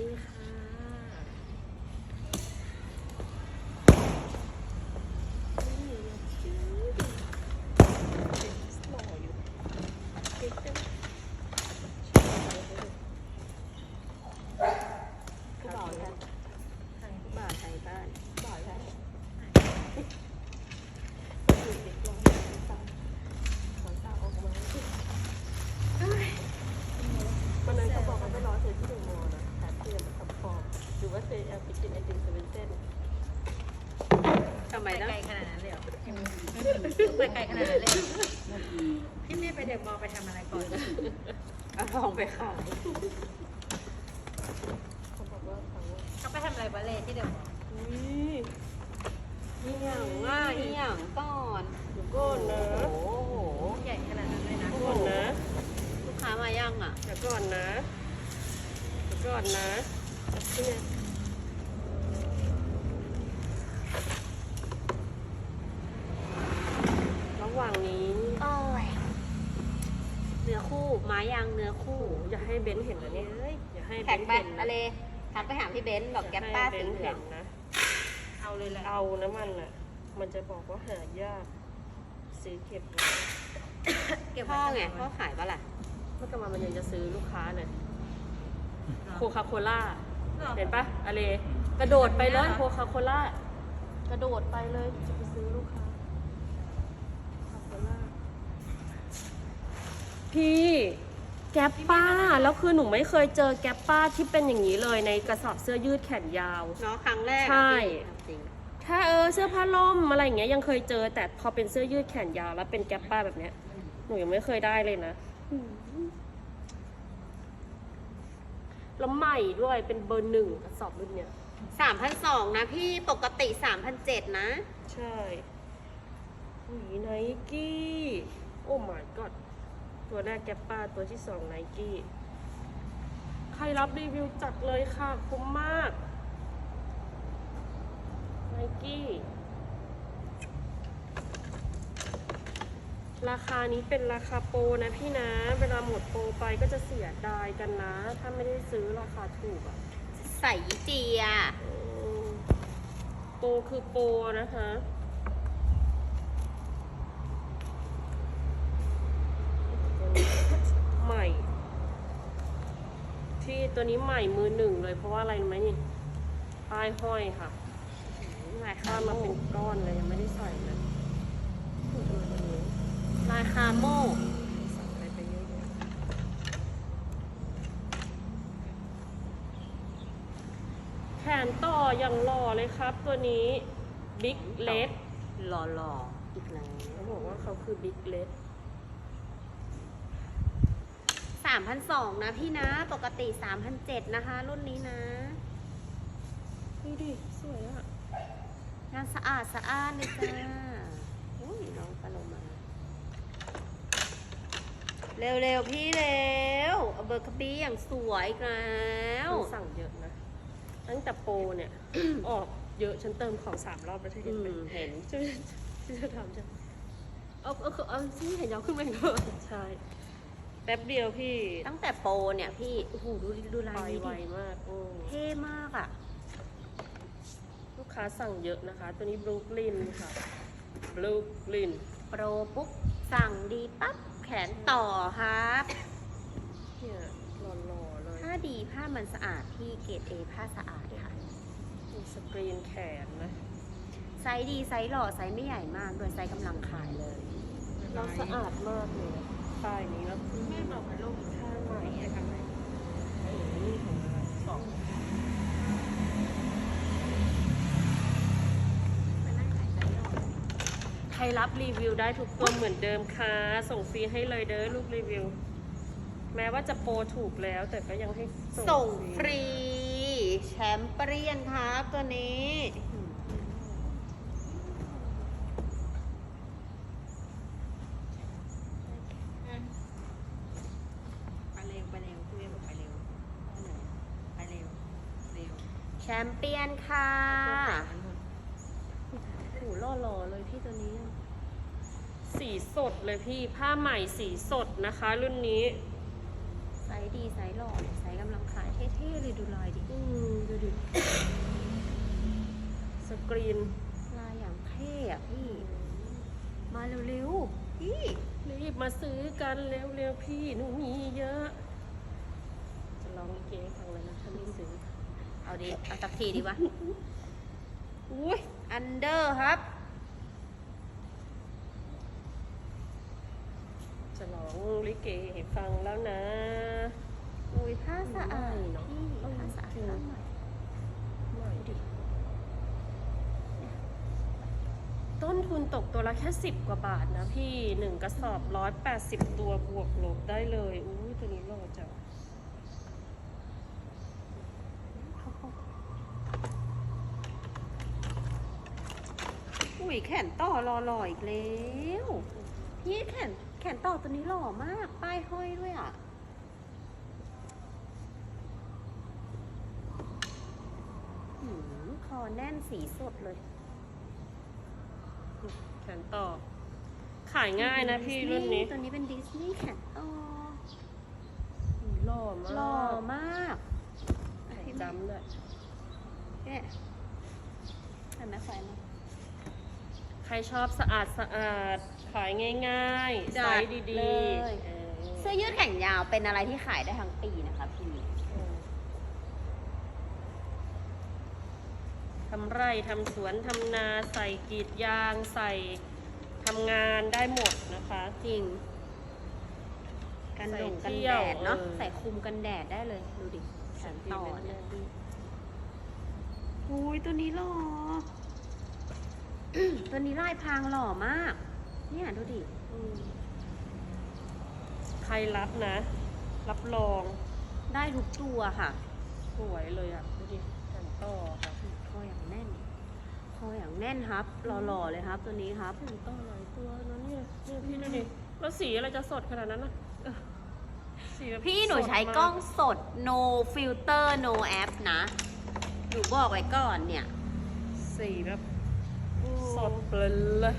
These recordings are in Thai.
ดีค่ะหล่ออยู่เด็กจังผู้บ่าวแท้ผู้บ่าวไทยบ้านผู้บ่าวแท้เด็กร้องสาวสาวออกมาวันนั้นเขาบอกว่าไม่รอเธอที่หนึ่งโมงนะแต่เพื่อนมาทำฟอร์มหรือว่าเธอแอบ ไปกินไอติมเซเว่นเส้นทำไมไปนะไกลขนาดนั้นเลยเหรอไปไกลขนาดนั้นเลยเหรอพี่เมย์ไปเด็กมอไปทำอะไรก่อนเอาทองไปขายเขาบอกว่าเขาเขาไปทำอะไรบัลเล่ที่เด็กมออุ้ยอีหยังอะอีหยังก่อนเดี๋ยวก่อนนะโอ้โหใหญ่ขนาดนั้นเลยนะเดี๋ยวก่อนนะลูกค้ามายังอะเดี๋ยวก่อนนะเดี๋ยวก่อนนะเนี่ยระหว่างนี้ โอ้ยเนื้อคู่ไม้ยางเนื้อคู่ อย่าให้เบนซ์เห็นนะเนี่ยเอ้ยอย่าให้เบแท็กนซ์ไปเห็นอะนะเลทักไปหาพี่เบนซ์บอกแก๊ปป้าสีเหลืองนะ เอาเลยแหละเอานะมันอะ มันจะบอกว่าหายากซื้อเก็บไว้เก็บพ่อว้ไงทำพ่อขายปะล่ะเมื่อกลางวันมันยังจะซื้อลูกค้าเลยเหรอโคคาโคล่าหรอ เห็นปะอะไรกระโดดไปเลยโคคาโคล่ากระโดดไปเลยจะไปซื้อลูกค้าโคคาโคล่า พี่แก๊ปป้าแล้วคือหนูไม่เคยเจอแก๊ปป้าที่เป็นอย่างนี้เลยในกระสอบเสื้อยืดแขนยาว เนาะครั้งแรกอะใช่พี่จริงถ้าเออเสื้อผ้าล่มอะไรอย่างเงี้ยยังเคยเจอ แต่พอเป็นเสื้อยืดแขนยาวแล้วเป็นแก๊ปป้าแบบเนี้ยหนูยังไม่เคยได้เลยนะแล้วใหม่ด้วยเป็นเบอร์หนึ่งกระสอบรุ่นเนี้ยสามพันสองนะพี่ปกติสามพันเจ็ดนะ ใช่หวีไนกี้โอ้ my god ตัวแรกแก๊ปป้าตัวที่สองไนกี้ใครรับรีวิวจัดเลยค่ะคุ้มมากไนกี้ราคานี้เป็นราคาโปรนะพี่นะ เวลาหมดโปรไปก็จะเสียดายกันนะ ถ้าไม่ได้ซื้อราคาถูกอะใส่ยี่เจียอืมโปรคือโปรนะคะ ใหม่ ที่ ตัวนี้ใหม่มือหนึ่งเลย เพราะว่าอะไรรู้ไหมนี่ป้ายห้อยค่ะลายข้าคามโมมาเป็นก้อนเลยยังไม่ได้ใส่เลยโอ้โหตัวนี้ลายคาโมสั่งอะไรไปเยอะแยะแขนต่ออย่างหล่อเลยครับ ตัวนี้บิ๊กเลสหล่อหล่อๆอีกแล้วเขาบอกว่าเขาคือบิ๊กเลส สามพันสองนะพี่นะ ปกติสามพันเจ็ดนะคะ รุ่นนี้นะดูดิสวยอะงานสะอาดสะอาดเลยจ้าอุ้ยน้องปลาโลมา เร็วๆพี่เร็วเอาเบอร์คบีอย่างสวยอีกแล้วมันสั่งเยอะนะ ตั้งแต่โปรเนี่ย ออกเยอะฉันเติมของสามรอบแล้วเธอเห็นไหมอืมเห็นจะจะจะทำจะเอาเอาเอาเอาซิเห็นยาวขึ้นไปก่อนใช่แป๊บเดียวพี่ตั้งแต่โปรเนี่ยพี่โอ้โหดูดูลาไปยนี้ไวดิมากอืมเท่มากอะ ลูกค้าสั่งเยอะนะคะ ตัวนี้บรูคลินค่ะบรูคลินโปรปุ๊บสั่งดีปั๊บแขนต่อครับเนี่ยหล่อๆเลยผ้าดีผ้ามันสะอาดพี่เกรดเอผ้าสะอาดค่ะมีสกรีนแขนนะไซส์ดีไซส์หล่อไซส์ไม่ใหญ่มากโดยไซส์กำลังขายเลยเราสะอาดมากเลย นะป้ายนี้แล้วแม่บอกว่าลูกผ้าใหม่จะทำอะไรโอ้โหนี่ของอะไรสองไปนั่งขายไซส์หล่อใครรับรีวิวได้ทุกตัวเหมือนเดิมค่ะ ส่งฟรีให้เลยเด้อลูกรีวิว แม้ว่าจะโปรถูกแล้ว แต่ก็ยังให้ส่งฟรี แชมเปี้ยนครับตัวนี้ ดเลยพี่ผ้าใหม่สีสดนะคะ รุ่นนี้ไซส์ดีไซส์หล่อไซส์กำลังขายเท่ๆเลยดูลอยดิอืมดูดิสกรีนลายอย่างเท่อะพี่ มาเร็วๆพี่รีบมาซื้อกันเร็วๆพี่หนูมีเยอะ จะลองลิเกฟังเลยนะถ้าไม่ซื้อเอาดิเอาตักทีดีวะอุ้ยอันเดอร์ครับ จะร้องลิเกให้ฟังแล้วนะ อุ้ยผ้าสะอาดไม่เนอะพี่เออผ้าสะอาดจริงมากหน่อยไม่ดิต้นทุนตกตัวละแค่สิบกว่าบาทนะพี่หนึ่งกระสอบร้อยแปดสิบตัวบวกลบได้เลยอุ้ยตัวนี้หล่อจังอุ้ยแขนต่อรอหล่ออีกแล้ว พี่แขน แขนต่อตัวนี้หล่อมาก ป้ายห้อยด้วยอะหืมคอแน่นสีสดเลย แขนต่อ ขายง่ายนะพี่รุ่นนี้ ตัวนี้เป็นดิสนีย์แขนต่อหล่อมากหล่อมากใส่จำด้วยเนี่ยเห็นไหมไฟมันใค รชอบสะอาดสะอาดขายง่ายๆจัไซดส์ดีเลยๆเออเสื้อยืดแขนยาวเป็นอะไรที่ขายได้ทั้งปีนะคะพี่เออทำไร่ทำสวนทำนาใส่กรีดยางใส่ทำงานได้หมดนะคะ จริง กันใส่ดงกันเที่แดยวดเนาะเออ ใส่คลุมกันแดดได้เลย ดูดิแขนต่อเนี่ยอุ้ยตัวนี้หล่อ ตัวนี้ลายพรางหล่อมาก เนี่ยดูดิอืมใครรับนะ รับรองได้ทุกตัวค่ะ สวยเลยอะ ดูดิแขนต่อค่ะคออย่างแน่น คออย่างแน่นครับ หล่อๆเลยครับ ตัวนี้ครับแขนต่อหลายตัวนะเนี่ยเนี่ยพี่ดูดิแล้วสีอะไรจะสดขนาดนั้นนะเออสีแบบพี่หนูสดใช้มากล้องสด no filter no app นะ หนูบอกไว้ก่อนเนี่ย สีแบบ สดเปลนเลย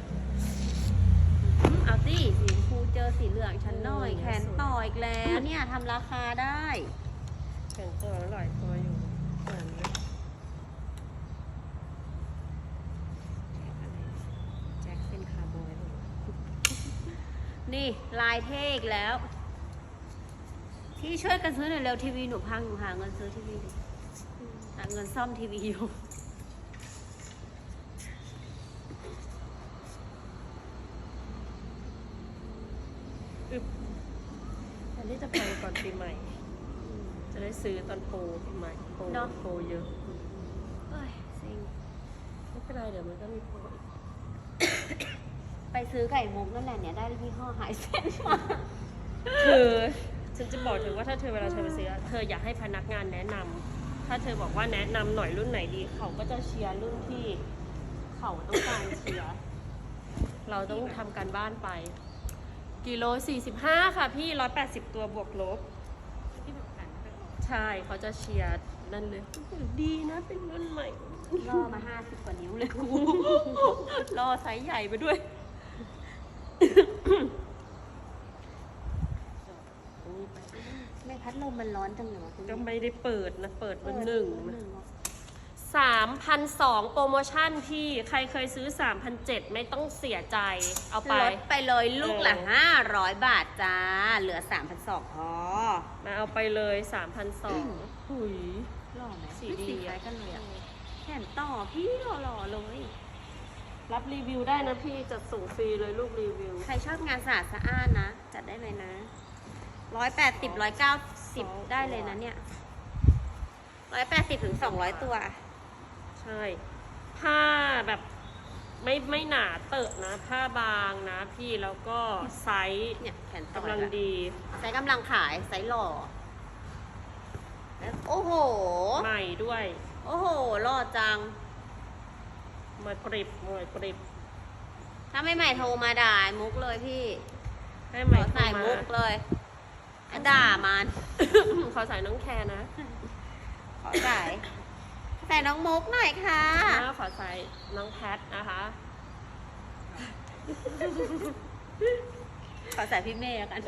อืมเอาสิสีชมพูเจอสีเหลืองฉันหน่อยอืมแขนต่ออีกแล้วเนี่ยทำราคาได้แขนต่อหลายตัวอยู่เหมือนเลยแจ็คเป็นคาร์บอยนี่ ลายเท่อีกแล้ว ที่ช่วยกันซื้อหน่อยเร็วทีวีหนูพังหนูหาเงินซื้อทีวีดิหาเงินซ่อมทีวีอยู่ อันนี้จะไปก่อนปีใหม่ จะได้ซื้อตอนโปรปีใหม่โปรเนอะ โปรเยอะเอ้ยเซ็งไม่เป็นไรเดี๋ยวมันก็มีโปรอีกไปซื้อไก่มุกนั่นแหละเนี่ยได้ยี่ห้อหายเส้นมาคือฉันจะบอกเธอว่าถ้าเธอเวลาเธอไปซื้ออะเธออยากให้พนักงานแนะนำถ้าเธอบอกว่าแนะนำหน่อยรุ่นไหนดี เขาก็จะเชียร์รุ่นที่ เขาต้องการเชียร์เราต้องทำการบ้านไป กิโล 45 ค่ะพี่ 180 ตัวบวกลบที่แบบกันไปออกใช่เขาจะเชียร์นั่นเลย ดีนะเป็นรุ่นใหม่ ล่อมาห้าสิบกว่านิ้วเลยรอไซส์ใหญ่ไปด้วยไม่พัดลมมันร้อนจังเลยวะคุณก็ไม่ได้เปิดนะ เปิดวันหนึ่ง เปิดหนึ่งเหรอ สามพันสองโปรโมชั่นพี่ใครเคยซื้อสามพันเจ็ดไม่ต้องเสียใจ เอาไป ลดไปเลยลูกละเออห้าร้อยบาทจ้า เหลือสามพันสองพอมาเอาไปเลยสามพันสองหุยหล่อไหมสีดีสีคล้ายกันเลยอะแขนต่อพี่หล่อๆเลย รับรีวิวได้นะพี่จัดส่งฟรีเลยลูกรีวิว ใครชอบงานสะอาดสะอ้านนะ จัดได้เลยนะร้อยแปดสิบร้อยเก้าสิบได้เลยนะเนี่ยร้อยแปดสิบถึงสองร้อยตัวใช่ผ้าแบบไม่ไม่หนาเตอะนะ ผ้าบางนะพี่แล้วก็ไซส์เนี่ยแขนต่อกำลังดี ไซส์กำลังขายไซส์หล่อแล้วโอ้โห ใหม่ด้วย โอ้โหหล่อจังมวยกริบมวยกริบถ้าไม่ใหม่โทรมาด่ามุกเลยพี่ให้ขใหม่อเข้าใส่มามุกเลยอะด่ามัน ขอใส่น้องแคร์นะ ขอใส่ ใส่น้องมุกหน่อยค่ะแล้วขอใส่น้องแพทนะคะ ขอใส่พี่เมย์แล้วกัน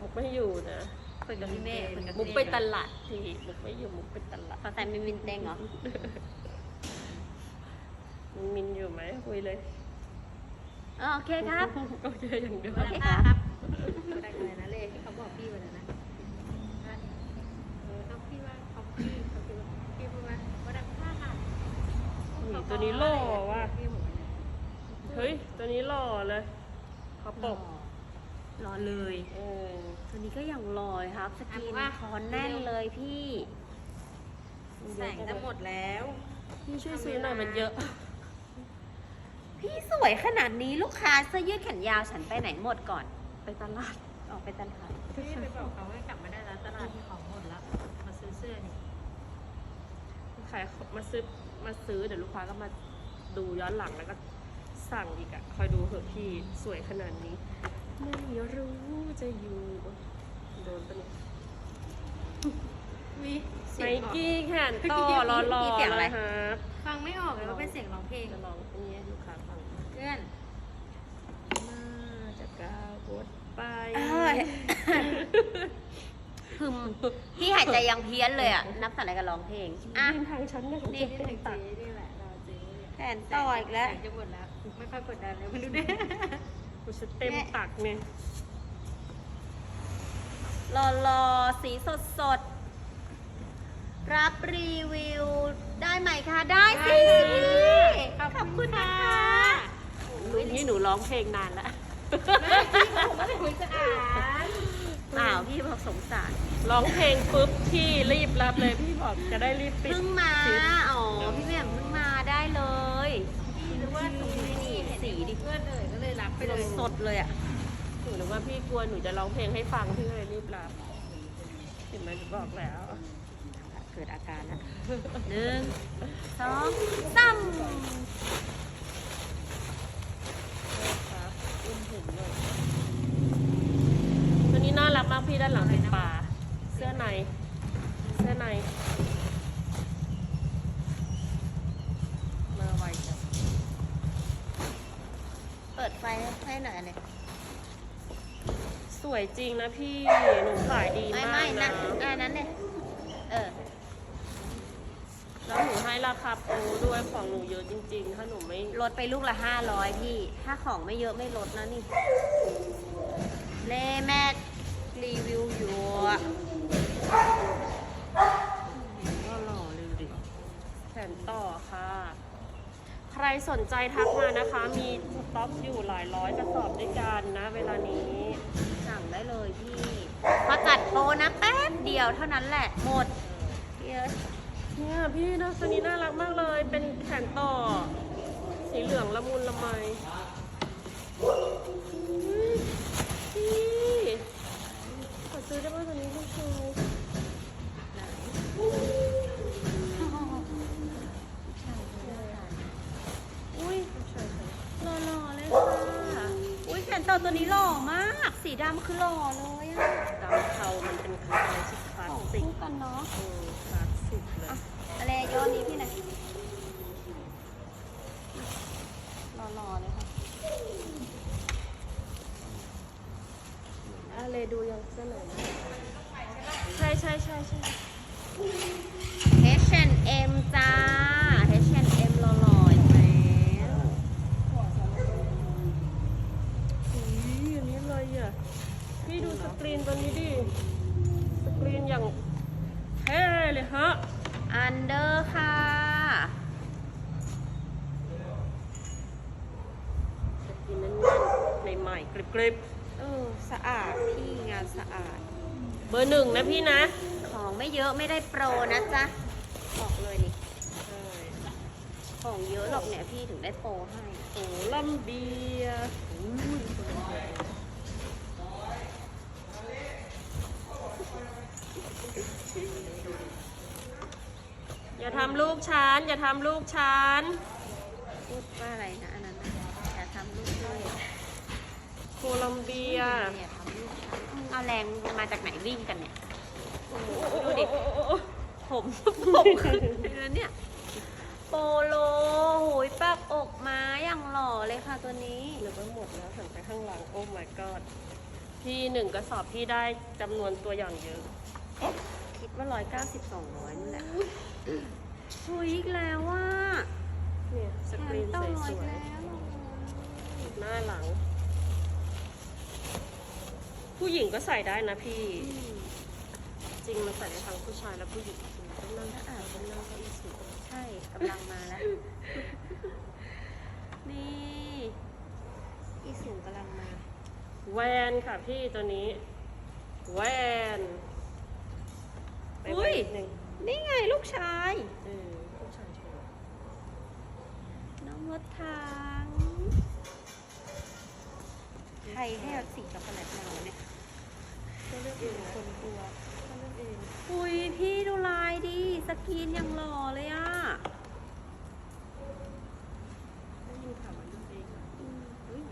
มุกไม่อยู่นะคุยกับพี่เมย์คุยกับมุกพี่ไปเมย์ตลาดทีมุกไม่อยู่มุกไปตลาดขอใส่มินมินเต็งเหรอ มินมินอยู่ไหมคุยเลยอ๋อโอเคครับโอเคอย่างเดียว โอเคคครัรับบได้เลยนะเลที่เขาบอกพี่วันนั้นนะเออต้องพี่ว่าเขาพี่เขาพี่ว่าพี่พูดว่าว่าดังค่าค่ะ นี่ตัวนี้หล่อว่ะพี่ผมเนี่ยเฮ้ย ตัวนี้หล่อเลยเขาปกรอเลยเออตัวนี้ก็อย่างรอเลยครับ สกรีนคอนแน่นเลยพี่ แสงจะหมดแล้ว พี่ช่วยซื้อหน่อยมันเยอะ พี่สวยขนาดนี้ลูกค้าเสื้อยืดแขนยาวฉันไปไหนหมดก่อน ไปตลาด ออกไปตลาด พี่ไปบอกเขาให้กลับมาได้แล้วตลาดของหมดแล้ว มาซื้อเสื้อนี่ขายมาซื้อ มาซื้อเดี๋ยวลูกค้าก็มาดูย้อนหลังแล้วก็สั่งอีกอะคอยดูเถอะพี่สวยขนาดนี้ ไม่รู้จะอยู่ โดนปะเนี่ยมีไนกี้แขนต่อรอรอเลยครับฟังไม่ออกเลยว่าเป็นเสียงร้องเพลงจะลองอันนี้ให้ลูกค้าฟังเพื่อน มาจากกาวบดไปเอ้ย พึมพี่หายใจยังเพี้ยนเลยอะ นับสันอะไรกันร้องเพลง อะยินทางฉันเนี่ยนี่จะเป็นตัดนี่แหละเราเจ๊แผนต่ออีกแล้ว จะหมดแล้ว ไม่ค่อยกดดันเลยไม่รู้เนี่ยกูจะเต็มตักเนี่ยรอรอสีสดสดๆรับรีวิวได้ไหมคะ ได้สิ ขอบขอบคุคุณณนะค่ะคะรู้นี่หนูร้องเพลงนานแล้วผมก็เลยคุยจะอ่าน อ้าวพี่บอกสงสารร้องเพลงปุ๊บพี่รีบรับเลยพี่บอกจะได้รีบปิดเพิ่งมาคลิปอ๋อพี่แหม่มเพิ่งมาได้เลยพี่รู้ว่าตรงนี้นี่สีดิเพื่อนเลยก็เลยรับไปเลยสดๆเลยอะหนูนึกว่าพี่กลัวหนูจะร้องเพลงให้ฟังพี่ก็เลยรีบรับเห็นไหมหนูบอกแล้ว เกิดอาการแล้วหนึ่งสองสามครับอุ้มผมเลยตัว นี้น่ารักมากพี่ด้านหลังเป็นปลาเสื้อใน เสื้อในมาไวจังเปิดไฟให้หน่อยเลยสวยจริงนะพี่หนูขายดีไม่มาไม่กนะนะอันนั้นเนี่ยเออ แล้วหนูให้ราคาโปรด้วยของหนูเยอะจริง ๆ ถ้าหนูไม่ลดไปลูกละห้าร้อยพี่ ถ้าของไม่เยอะไม่ลดนะนี่ เลแม่ รีวิวอยู่อะก็หล่อเลยดิแขนต่อค่ะ ใครสนใจทักมานะคะ มีสต็อกอยู่หลายร้อยกระสอบด้วยกันนะ เวลานี้สั่งได้เลยพี่พอจัดโปรนะแป๊บเดียวเท่านั้นแหละหมดเอิร์ธเนี่ยพี่นะตัวนี้น่ารักมากเลย เป็นแขนต่อ สีเหลืองละมุนละไมพี่ ซื้อได้ป่ะตัวนี้ลูกชายอุ้ยใช่ใช่หล่อๆเลยค่ะ อุ้ยแขนต่อตัวนี้หล่อมาก สีดำคือหล่อเลยอะดำเทามันเป็นอะไรที่คลาสของสิกคู่กันเนาะเออคลาสสิกเลยอะอะไรย้อนนี้พี่หน่อยหล่อๆเลยค่ะ อะไรดูยังเสื้อไหนนะใช่ใช่ใช่ใช่ H&M จ้า H&M หล่อๆอีกแล้วอุ้ยอันนี้อะไรอะพี่ดูสกรีนตัวนี้ดิ สกรีนอย่างเท่เลยฮะ อันเดอร์ค่ะ สกรีนแน่นๆใหม่ๆกริบเออ สะอาดพี่งานสะอาดๆเบอร์หนึ่งนะพี่นะ ของไม่เยอะไม่ได้โปรนะจ๊ะบอกเลยนี่ใช่ของเยอะหรอกเนี่ยพี่ถึงได้โปรให้โอ้ลัมเบียร์อุ้ยอย่าทำลูกฉันอย่าทำลูกฉันพูดว่าอะไรนะอันนั้นนะอย่าทำลูกด้วย โคลัมเบียอย่าทำลูกฉันเอาแรงมาจากไหนวิ่งกันเนี่ย ดูดิ ผมผมขึ้นเลยนะเนี่ย โปโลโหยปักอกมาอย่างหล่อเลยค่ะตัวนี้เหลือไปหมดแล้วหันไปข้างหลัง โอ้ my god พี่หนึ่งกระสอบพี่ได้จำนวนตัวอย่างเยอะ คิดว่าร้อยเก้าสิบสองร้อยนี่แหละหุยอีกแล้วว่าเนี่ยสกรีนแขสต่อวยอีกๆแล้วหน้าหลัง ผู้หญิงก็ใส่ได้นะพี่อืมจริงมันใส่ได้ทั้งผู้ชายและผู้หญิงจริงต้องนั่งก็อาจจะต้องนั่งเก้าอี้สูงใช่กำลังมาแล้ว นี่อีสูงกำลังมา แวนค่ะพี่ตัวนี้ แวนไปอุ้แวนยนิดนึงนี่ไงลูกชายเออผู้ชายโชว์น้องรถถังใครให้เอาสีช็อกโกแลตมาเนี่ยก็เลือกเองนะ คนกลัวนั่นเองอุ้ยพี่ดูลายดีสกรีนยังหล่อเลยอะ ได้ยินข่าวว่าเลือกเองอะอุ้ย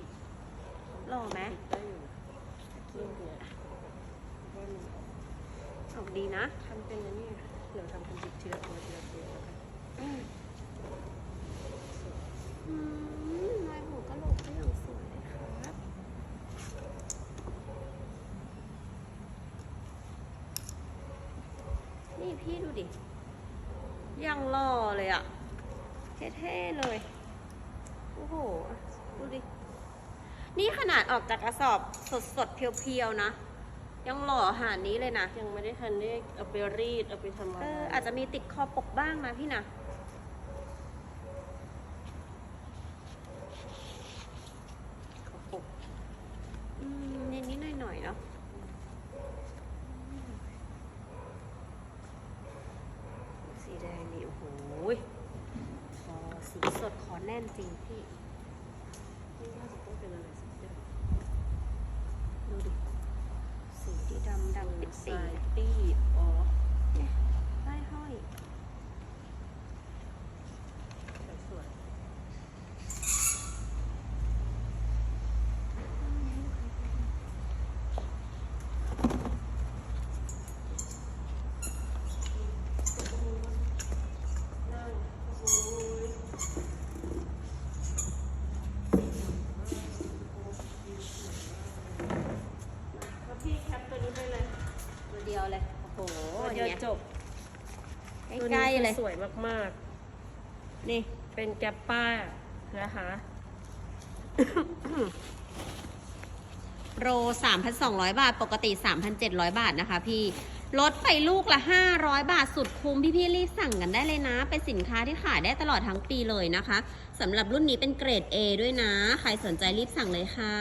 หล่อไหม ติดได้อยู่รูปเนี่ยว่ามัน ออกดีนะ ทำเป็นอันนี้เดี๋ยวทำเป็นจิบทีละตัวทีละตัวแล้วกัน อืมอืมลายหัวกะโหลกก็ยังสวยเลยครับ นี่พี่ดูดิยังหล่อเลยอะเท่ๆเลย โอ้โห ดูดิ นี่ขนาดออกจากกระสอบสดๆ เพียวๆ นะ ยังหล่อหาดนี้เลยนะ ยังไม่ได้ทันได้เอาไปรีด เอาไปทำอะไร เออ อาจจะมีติดคอปกบ้างนะพี่นะ เขาปก อืมนิดๆหน่อยๆเนาะสีแดงนี่โอ้โหยพอสีสดขอ แน่นจริงพี่นี่น่าจะต้องเป็นอะไรสักอย่างดูดิสีที่ดำดำปิดสีตี้อ๋อเนี่ยได้ห้อย สวยนั่งโอ้ยแล้วพี่แคปตัวนี้ไปเลย ตัวเดียวเลย โอ้โห ตัวเดียว นี่ จบ ใกล้ๆเลยตัวนี้คือสวยมากนี่ ๆ เป็นแกปป้านะคะโร3,200 บาท ปกติ 3,700 บาทนะคะพี่ ลดไปลูกละ 500 บาทสุดคุ้มพี่ๆรีบสั่งกันได้เลยนะ เป็นสินค้าที่ขายได้ตลอดทั้งปีเลยนะคะ สำหรับรุ่นนี้เป็นเกรด A ด้วยนะ ใครสนใจรีบสั่งเลยค่ะ